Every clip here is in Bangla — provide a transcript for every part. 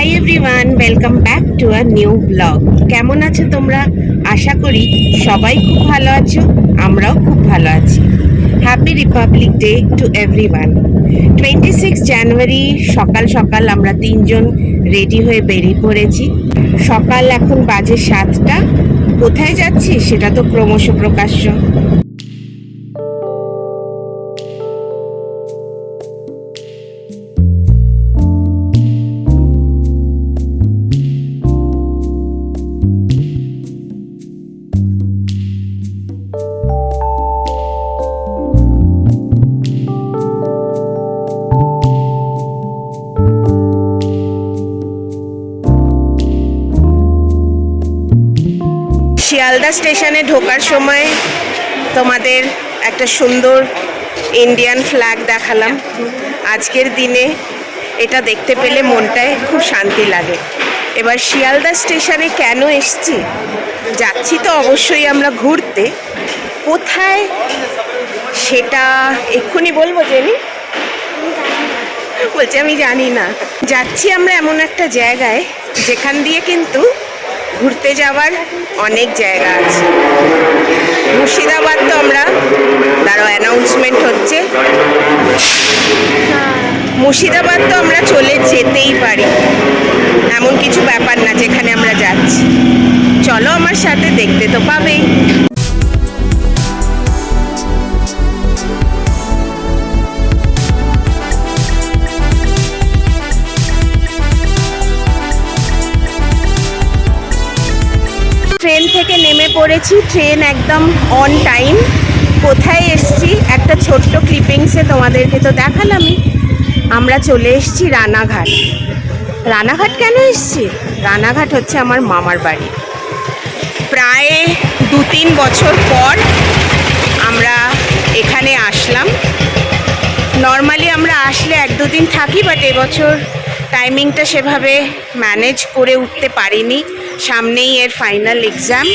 Hi everyone welcome back to a new blog কেমন আছো তোমরা? আশা করি সবাই খুব ভালো আছো, আমরাও খুব ভালো আছি। Happy Republic Day to everyone twenty six January সকাল সকাল আমরা তিনজন রেডি হয়ে বেরিয়ে পড়েছি। সকাল এখন বাজে সাতটা। কোথায় যাচ্ছি সেটা তো ক্রমশ প্রকাশ্য। শিয়ালদা স্টেশনে ঢোকার সময় তোমাদের একটা সুন্দর ইন্ডিয়ান ফ্ল্যাগ দেখালাম। আজকের দিনে এটা দেখতে পেলে মনটায় খুব শান্তি লাগে। এবার শিয়ালদা স্টেশনে কেন এসছি? যাচ্ছি তো অবশ্যই আমরা ঘুরতে। কোথায়? সেটা এক্ষুনি বলব, জেনি? বলছে আমি জানি না। যাচ্ছি আমরা এমন একটা জায়গায় যেখান দিয়ে কিন্তু ঘুরতে যাওয়ার অনেক জায়গা আছে। মুর্শিদাবাদ তো আমরা, তারও অ্যানাউন্সমেন্ট হচ্ছে। মুর্শিদাবাদ তো আমরা চলে যেতেই পারি। এমন কিছু ব্যাপার না যেখানে আমরা যাচ্ছি। চলো আমার সাথে দেখতে তো পাবেই পড়েছি ট্রেন একদম অন টাইম কোথায় এসছি? একটা ছোট্ট ক্লিপিংসে তোমাদেরকে তো দেখালামই। আমরা চলে এসছি রানাঘাট। রানাঘাট কেন এসছি? রানাঘাট হচ্ছে আমার মামার বাড়ি। প্রায় দু তিন বছর পর আমরা এখানে আসলাম। নর্মালি আমরা আসলে এক দুদিন থাকি বাট এবছর টাইমিংটা সেভাবে ম্যানেজ করে উঠতে পারিনি। সামনেই এর ফাইনাল এক্সাম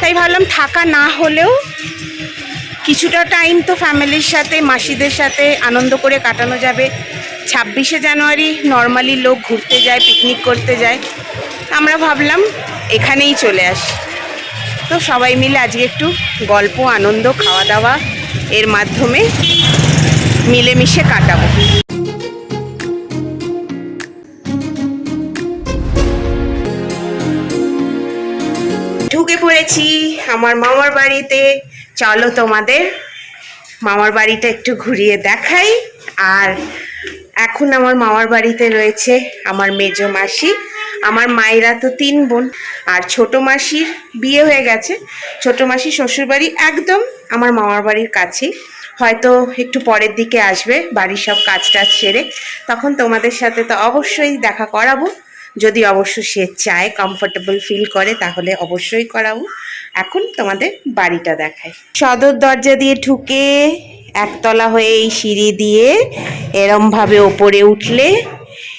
তাই ভাবলাম থাকা না হলেও কিছুটা টাইম তো ফ্যামিলির সাথে, মাসিদের সাথে আনন্দ করে কাটানো যাবে। ছাব্বিশে জানুয়ারি নর্মালি লোক ঘুরতে যায় পিকনিক করতে যায়। আমরা ভাবলাম এখানেই চলে আসি। তো সবাই মিলে আজকে একটু গল্প, আনন্দ, খাওয়া দাওয়া এর মাধ্যমে মিলেমিশে কাটাবো। ঢুকে পড়েছি, আমার মামার বাড়িতে। চলো তোমাদের মামার বাড়িটা একটু ঘুরিয়ে দেখাই। আর এখন আমার মামার বাড়িতে রয়েছে আমার মেজ মাসি। আমার মায়েরা তো তিন বোন, আর ছোট মাসির বিয়ে হয়ে গেছে। ছোট মাসি শ্বশুরবাড়ি একদম আমার মামার বাড়ির কাছেই। হয়তো একটু পরের দিকে আসবে, বাড়ির সব কাজ টাজ সেরে। তখন তোমাদের সাথে তো অবশ্যই দেখা করাবো। যদি অবশ্য সে চায় কমফোর্টেবল ফিল করে, তাহলে অবশ্যই করাবো এখন তোমাদের বাড়িটা দেখাই। সদর দরজা দিয়ে ঢুকে একতলা হয়ে এই সিঁড়ি দিয়ে এরমভাবে ওপরে উঠলে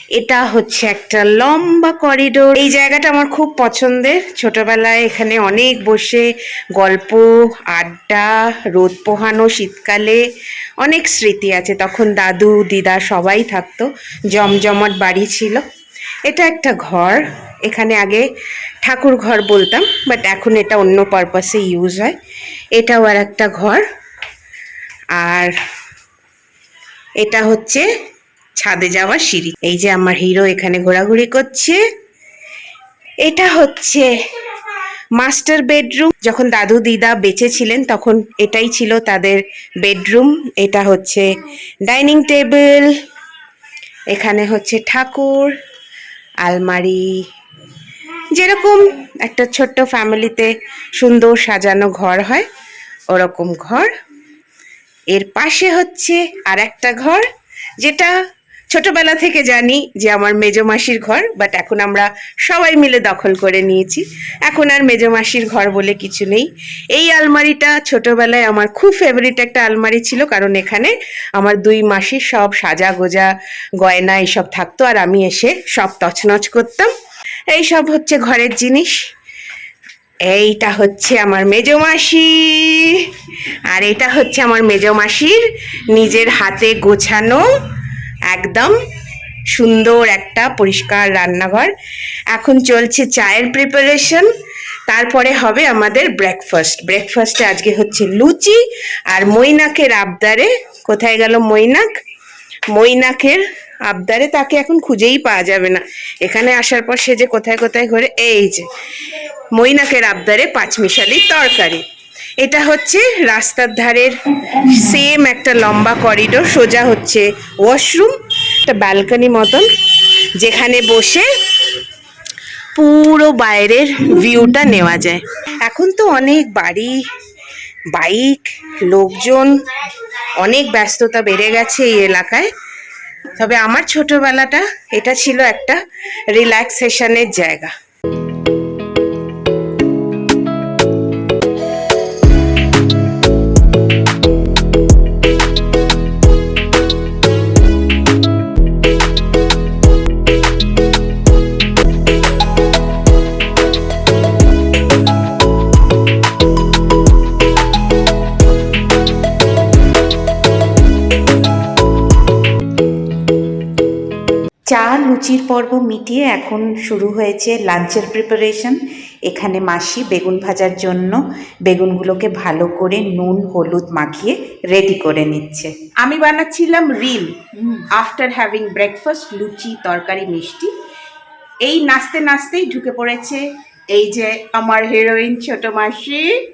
এটা হচ্ছে একটা লম্বা করিডোর এই জায়গাটা আমার খুব পছন্দের। ছোটবেলায় এখানে অনেক বসে গল্প, আড্ডা, রোদ পোহানো, শীতকালে অনেক স্মৃতি আছে। তখন দাদু, দিদা সবাই থাকতো। জমজমাট বাড়ি ছিল। এটা একটা ঘর। এখানে আগে ঠাকুর ঘর বলতাম বাট এখন এটা অন্য পারপাসে ইউজ হয়। এটাও আর একটা ঘর। আর এটা হচ্ছে ছাদে যাওয়ার সিঁড়ি। এই যে আমার হিরো এখানে ঘোরাঘুরি করছে। এটা হচ্ছে মাস্টার বেডরুম যখন দাদু দিদা বেঁচে ছিলেন তখন এটাই ছিল তাদের বেডরুম এটা হচ্ছে ডাইনিং টেবিল এখানে হচ্ছে ঠাকুর। আলমারি, যেরকম একটা ছোট্ট ফ্যামিলিতে সুন্দর সাজানো ঘর হয়, ওরকম ঘর। এর পাশে হচ্ছে আর একটা ঘর, যেটা ছোটবেলা থেকে জানি যে আমার মেজো মাসির ঘর বাট এখন আমরা সবাই মিলে দখল করে নিয়েছি। এখন আর মেজো মাসির ঘর বলে কিছু নেই। এই আলমারিটা ছোটবেলায় আমার খুব ফেভারিট একটা আলমারি ছিল, কারণ এখানে আমার দুই মাসির সব সাজা গোজা, গয়না এসব থাকতো, আর আমি এসে সব তছনছ করতাম। এই সব হচ্ছে ঘরের জিনিস। এইটা হচ্ছে আমার মেজো মাসি। আর এটা হচ্ছে আমার মেজো মাসির নিজের হাতে গোছানো একদম সুন্দর একটা পরিষ্কার রান্নাঘর। এখন চলছে চায়ের প্রিপারেশন তারপরে হবে আমাদের ব্রেকফাস্ট ব্রেকফাস্টে আজকে হচ্ছে লুচি আর মৈনাকের আবদারে। কোথায় গেল মৈনাক? মৈনাকের আবদারে তাকে এখন খুঁজেই পাওয়া যাবে না। এখানে আসার পর সে যে কোথায় কোথায় ঘুরে, এই যে মৈনাকের আবদারে পাঁচমিশালি তরকারি। এটা হচ্ছে রাস্তার ধারের সেম একটা লম্বা করিডোর সোজা হচ্ছে ওয়াশরুম একটা ব্যালকনি মতন, যেখানে বসে পুরো বাইরের ভিউটা নেওয়া যায়। এখন তো অনেক বাড়ি বাইক লোকজন, অনেক ব্যস্ততা বেড়ে গেছে এই এলাকায়। তবে আমার ছোটবেলাটা, এটা ছিল একটা রিল্যাক্সেশনের জায়গা। চা লুচির পর্ব মিটিয়ে এখন শুরু হয়েছে লাঞ্চের প্রিপারেশন এখানে মাসি বেগুন ভাজার জন্য বেগুনগুলোকে ভালো করে নুন, হলুদ মাখিয়ে রেডি করে নিচ্ছে। আমি বানাচ্ছিলাম reel after having breakfast luchi, tarkari, mishti. এই নাচতে নাচতেই ঢুকে পড়েছে এই যে আমার হিরোইন ছোট মাসি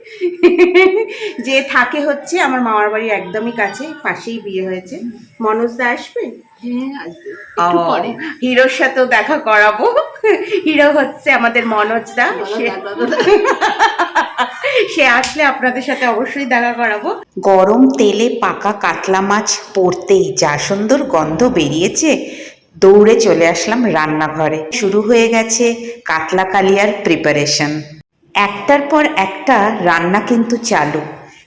যে থাকে হচ্ছে আমার মামার বাড়ি একদমই কাছে পাশেই বিয়ে হয়েছে। মনোজ দা আসবে? পরে। হিরোর সাথেও দেখা করাবো। হিরো হচ্ছে আমাদের মনোজ দা। সে- সে আসলে আপনাদের সাথে অবশ্যই দেখা করাবো। গরম তেলে পাকা কাতলা মাছ পড়তেই যা সুন্দর গন্ধ বেরিয়েছে দৌড়ে চলে আসলাম রান্নাঘরে। শুরু হয়ে গেছে কাতলা কালিয়ার প্রিপারেশন একটার পর একটা রান্না কিন্তু চালু।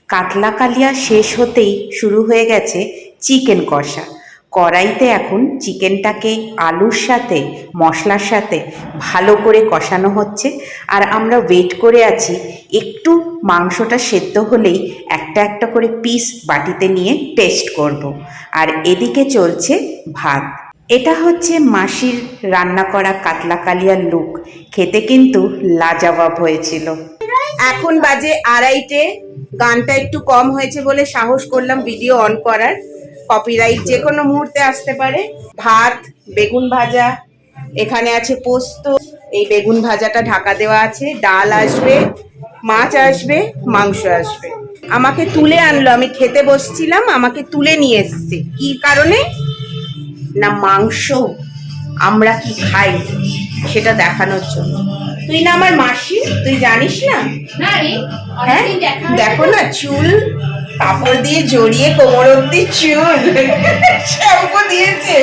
কাতলা কালিয়া শেষ হতেই শুরু হয়ে গেছে চিকেন কষা। কড়াইতে এখন চিকেনটাকে আলুর সাথে, মশলার সাথে ভালো করে কষানো হচ্ছে। আর আমরা ওয়েট করে আছি, একটু মাংসটা সেদ্ধ হলেই একটা একটা করে পিস বাটিতে নিয়ে টেস্ট করব। আর এদিকে চলছে ভাত। এটা হচ্ছে মাসির রান্না করা কাতলা কালিয়ার লুক। খেতে কিন্তু লাজবাব হয়েছিল। এখন বাজে আড়াইটে। গানটা একটু কম হয়েছে বলে সাহস করলাম ভিডিও অন করার। কপিরাইট যে কোনো মুহূর্তে আসতে পারে। ভাত, বেগুন ভাজা, এখানে আছে পোস্ত। এই বেগুন ভাজাটা ঢাকা দেওয়া আছে। ডাল আসবে, মাছ আসবে, মাংস আসবে। আমাকে তুলে আনলো। আমি খেতে বসছিলাম, আমাকে তুলে নিয়ে এসছে। কি কারণে? না মাংস আমরা কি খাই সেটা দেখানোর জন্য। তুই না আমার মাসি তুই জানিস না? হ্যাঁ? দেখা না চুল কাপড় দিয়ে জড়িয়ে কোমর অব্দি চুল শ্যাম্পু দিয়েছে।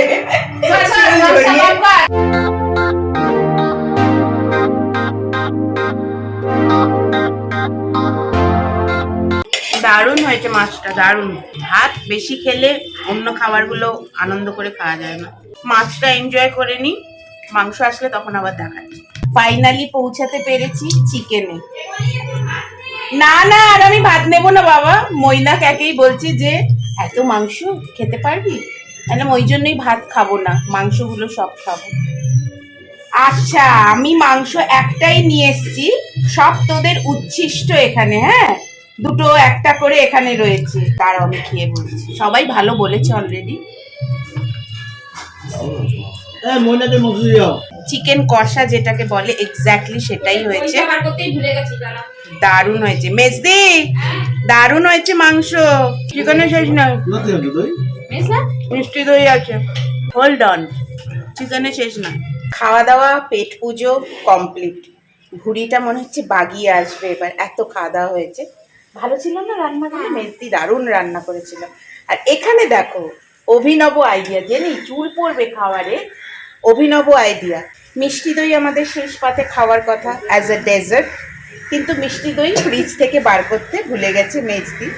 দারুণ হয়েছে মাছটা দারুণ। ভাত বেশি খেলে অন্য খাবারগুলো আনন্দ করে খাওয়া যায় না। মাছটা এনজয় করে নি মাংস আসলে তখন আবার দেখাচ্ছি। ফাইনালি পৌঁছাতে পেরেছি চিকেনে না না, আর আমি ভাত নেব না বাবা। মৈনাক একেই বলছি যে, এত মাংস খেতে পারবি? তাহলে ওই জন্যই ভাত খাব না, মাংসগুলো সব খাব। আচ্ছা আমি মাংস একটাই নিয়ে এসেছি, সব তোদের উচ্ছিষ্ট এখানে হ্যাঁ? দুটো একটা করে এখানে রয়েছে। তার আমি খেয়ে বলছি। সবাই ভালো বলেছে অলরেডি হ্যাঁ চিকেন কষা যেটাকে বলে এক্স্যাক্টলি সেটাই হয়েছে। দারুণ হয়েছে। মেজদি দারুণ হয়েছে মাংস। চিকেনের শেষ নয়। মেজলা? মিষ্টি দই আছে। হোল্ড অন চিকেনে শেষ না খাওয়া দাওয়া পেট পুজো কমপ্লিট ভুড়িটা মনে হচ্ছে বাগিয়ে আসবে এবার। এত খাওয়া দাওয়া হয়েছে। ভালো ছিল না রান্নাগুলো মেজদি দারুণ রান্না করেছিল। আর এখানে দেখো অভিনব আইডিয়া জেনি? চুল পড়বে খাওয়ারে। অভিনব আইডিয়া মিষ্টি দই আমাদের শেষ পাতে খাওয়ার কথা অ্যাজ এ ডেজার্ট কিন্তু মিষ্টি দই ফ্রিজ থেকে বার করতে ভুলে গেছে মেজদি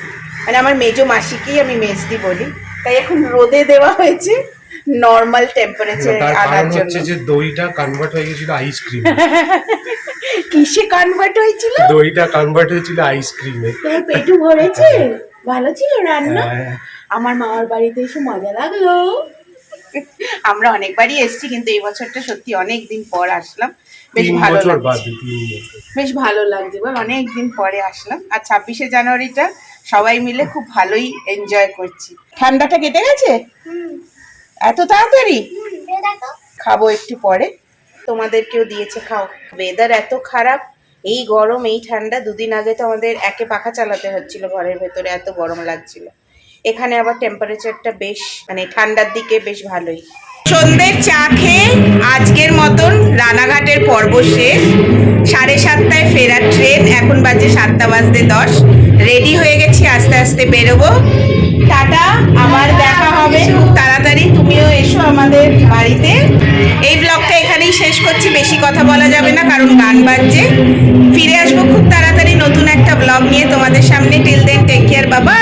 মানে আমার মেজো মাসিকেই আমি মেজদি বলি। তাই এখন রোদে দেওয়া হয়েছে। নর্মাল টেম্পারেচার আনার জন্য। হচ্ছে যে দইটা কনভার্ট হয়ে গেছিল আইসক্রিম কিসে কনভার্ট হয়েছিল? দইটা কনভার্ট হয়েছিল আইসক্রিমে তোর পেটু ভরেছে? ভালো ছিল রান্না? হ্যাঁ। আমার মামার বাড়িতে এসে মজা লাগল। আমরা অনেকবারই এসেছি কিন্তু এই বছরটা সত্যি অনেক দিন পর আসলাম। বেশ ভালো বছর লাগছে। বেশ ভালো লাগছে বল অনেক দিন পরে আসলাম। আর ছাব্বিশে জানুয়ারিটা সবাই মিলে খুব ভালোই এনজয় করছি। ঠান্ডাটা কেটে গেছে? এত তাড়াতাড়ি? খাব একটু পরে। তোমাদেরকেও দিয়েছে খাও। ওয়েদার এত খারাপ এই গরম এই ঠান্ডা দুদিন আগে তো আমাদের একে পাখা চালাতে হচ্ছিল ঘরের ভেতরে এত গরম লাগছিল। এখানে আবার টেম্পারেচারটা বেশ মানে ঠান্ডার দিকে বেশ ভালোই। সন্ধ্যের চা খেয়ে আজকের মতন রানাঘাটের পর্ব শেষ। সাড়ে সাতটায় ফেরার ট্রেন এখন বাজে সাতটা বাজতে দশ। রেডি হয়ে গেছি আস্তে আস্তে বেরোবো। টাটা আমার দেখা হবে। খুব তাড়াতাড়ি তুমিও এসো আমাদের বাড়িতে। এই ব্লগটা এখানেই শেষ করছি। বেশি কথা বলা যাবে না, কারণ গান বাজছে। ফিরে আসব খুব তাড়াতাড়ি নতুন একটা ব্লগ নিয়ে তোমাদের সামনে। টিল দেন টেক কেয়ার বাবা